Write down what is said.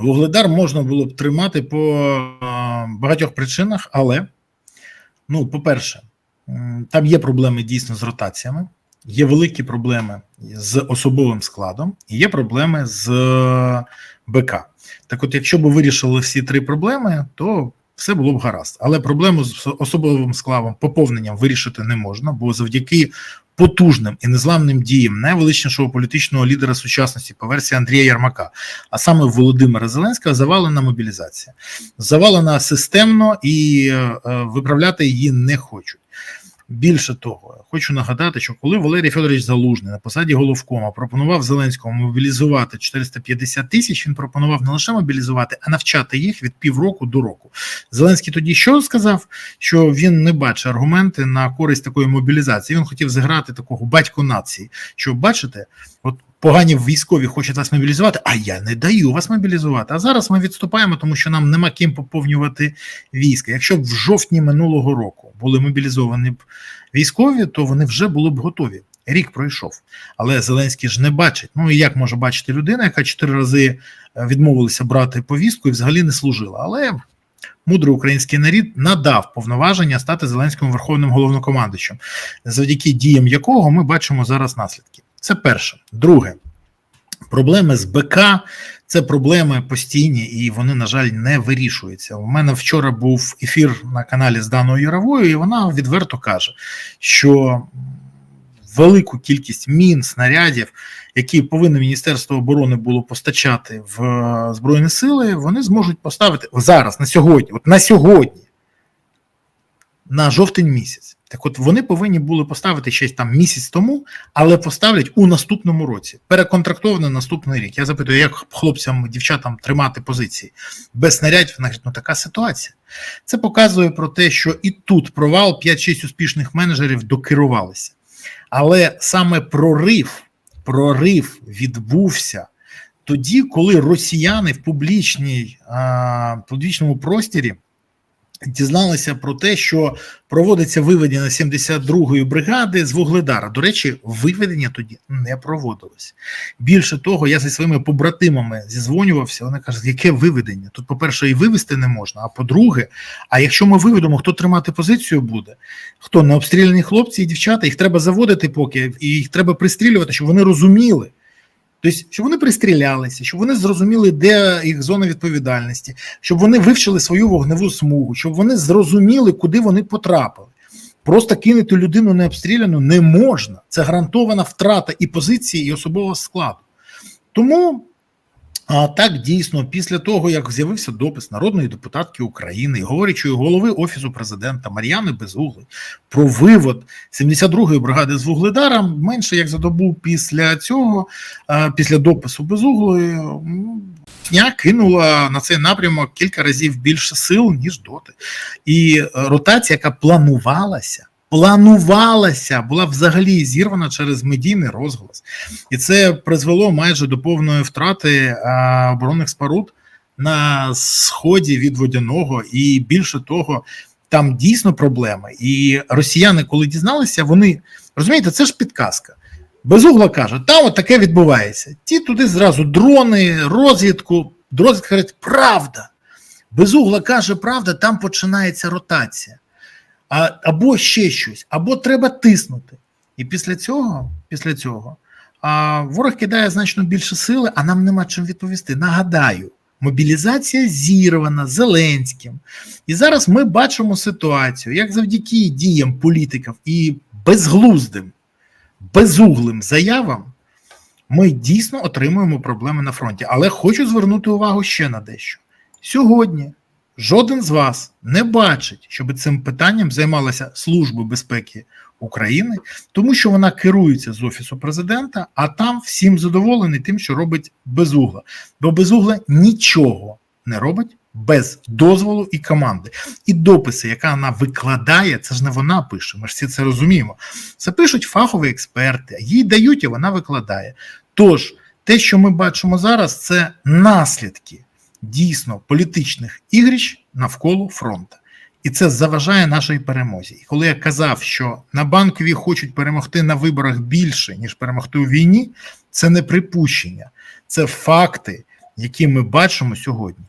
Вугледар можна було б тримати по багатьох причинах, але, ну, по-перше, там є проблеми дійсно з ротаціями, є великі проблеми з особовим складом, і є проблеми з е, БК. Так от, якщо б вирішили всі три проблеми, то все було б гаразд. Але проблему з особовим складом, поповненням вирішити не можна, бо завдяки потужним і незламним діям найвеличнішого політичного лідера сучасності по версії Андрія Ярмака, а саме Володимира Зеленського, завалена мобілізація, завалена системно і е, е, виправляти її не хочуть. Більше того, хочу нагадати, що коли Валерій Федорович Залужний на посаді головкома пропонував Зеленському мобілізувати 450 тисяч, він пропонував не лише мобілізувати, а навчати їх від півроку до року. Зеленський тоді що сказав? Що він не бачить аргументи на користь такої мобілізації. Він хотів зіграти такого батько нації. Що бачите, от погані військові хочуть вас мобілізувати, а я не даю вас мобілізувати. А зараз ми відступаємо, тому що нам нема ким поповнювати війська. Якщо б в жовтні минулого року були мобілізовані б військові, то вони вже були б готові. Рік пройшов, але Зеленський ж не бачить. Ну і як може бачити людина, яка чотири рази е, відмовилася брати повістку і взагалі не служила. Але мудрий український народ надав повноваження стати Зеленському верховним головнокомандуючим, завдяки діям якого ми бачимо зараз наслідки. Це перше. Друге, проблеми з БК це проблеми постійні і вони, на жаль, не вирішуються. У мене вчора був ефір на каналі з Даною Яровою, і вона відверто каже, що велику кількість мін, снарядів, які повинне Міністерство оборони було постачати в е, Збройні Сили, вони зможуть поставити зараз, на сьогодні, от на сьогодні, на жовтень місяць. Так от вони повинні були поставити щось там місяць тому, але поставлять у наступному році. Переконтрактовано наступний рік. Я запитую, як хлопцям, дівчатам тримати позиції без снарядів. Ну така ситуація. Це показує про те, що і тут провал 5-6 успішних менеджерів докерувалися. Але саме прорив, прорив відбувся тоді, коли росіяни в публічній, а, публічному просторі дізналися про те, що проводиться виведення 72-ї бригади з Вугледара. До речі, виведення тоді не проводилось. Більше того, я зі своїми побратимами зізвонювався. Вони кажуть, яке виведення? Тут, по-перше, і вивести не можна. А по-друге, а якщо ми виведемо, хто тримати позицію буде? Хто не обстріляні хлопці і дівчата? Їх треба заводити, поки і їх треба пристрілювати, щоб вони розуміли. Тобто, щоб вони пристрілялися, щоб вони зрозуміли, де їх зона відповідальності, щоб вони вивчили свою вогневу смугу, щоб вони зрозуміли, куди вони потрапили. Просто кинути людину необстріляну не можна. Це гарантована втрата і позиції, і особового складу. Тому а так дійсно, після того, як з'явився допис народної депутатки України говорячої голови Офісу президента Мар'яни Безугли про вивод 72-ї бригади з Вугледара, менше як за добу після цього, після допису Безуглої, дня кинула на цей напрямок кілька разів більше сил, ніж доти. І ротація, яка планувалася планувалася, була взагалі зірвана через медійний розголос, і це призвело майже до повної втрати а, оборонних споруд на сході від водяного, і більше того, там дійсно проблеми. І росіяни, коли дізналися, вони розумієте, це ж підказка. Безугла каже, там таке відбувається. Ті туди зразу дрони, розвідку. Розвідка говорить, правда. Безугла каже, правда, там починається ротація а, або ще щось, або треба тиснути. І після цього, після цього, а, ворог кидає значно більше сили, а нам нема чим відповісти. Нагадаю, мобілізація зірвана Зеленським. І зараз ми бачимо ситуацію, як завдяки діям політиків і безглуздим, безуглим заявам. Ми дійсно отримуємо проблеми на фронті. Але хочу звернути увагу ще на дещо. Сьогодні Жоден з вас не бачить, щоб цим питанням займалася Служба безпеки України, тому що вона керується з офісу президента, а там всім задоволений тим, що робить безугла. Бо безугла нічого не робить без дозволу і команди. І дописи, яка вона викладає, це ж не вона пише. Ми ж всі це розуміємо. Це пишуть фахові експерти, їй дають і вона викладає. Тож, те, що ми бачимо зараз, це наслідки дійсно політичних ігрищ навколо фронту. І це заважає нашій перемозі. І коли я казав, що на банкові хочуть перемогти на виборах більше, ніж перемогти у війні, це не припущення, це факти, які ми бачимо сьогодні.